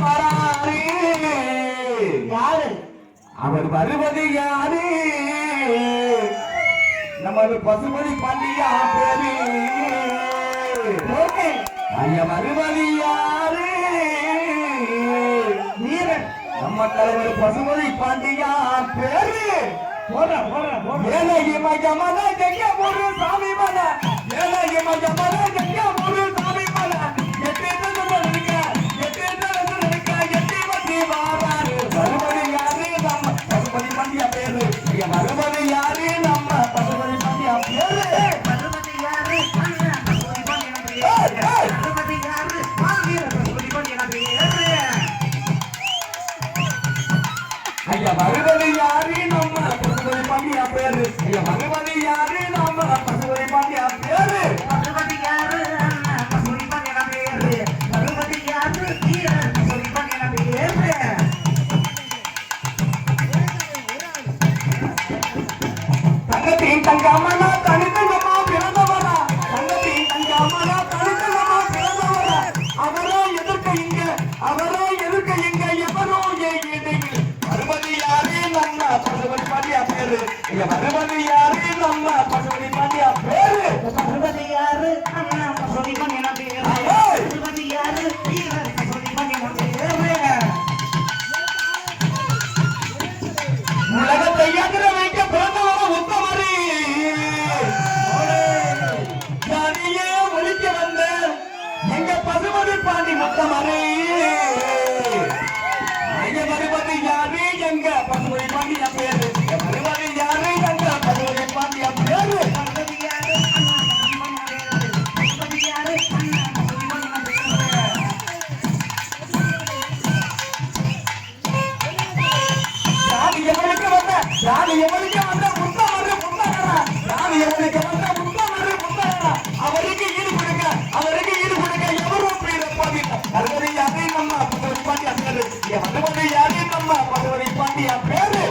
பார்க்க போறாரு யாரு? அவர் வருவது யாரு? நமது பசுமதி பண்டிகா பேரு. ஐயா வருவது யாரு? வீரன். நம்ம தலைவர் பசுமதி பாண்டியா பேரு. போடுற போடுற போடுற. ஏழையை மஜமன ஜெய ஒரு சாமி மன. பேரு யாரு? நம்ம பசுபதி பாண்டியா பேரு? பசுபதி யாரு? தங்கத்தின் தங்கமனா தனித்தங்கமா பிறந்தவரா தங்கத்தின் தங்கமனா தனித்தங்கமா பிறந்தவரா அவரோ எதிர்க்க இங்க அவரோ எதிர்க்க இங்க எவரோ இடையில் வருவது யாரு நம்ம பசுபதி பாண்டியா பேரு. இங்க வருவது யாரே நம்ம பசுபதி பாண்டியா பேரு. பசுபதி யாரு தனியே வந்த எங்க பசுமதி பாண்டி முத்தமரி. ஐய எவனுக்கு யாரு நம்ம பகவதி பாண்டியா பேரு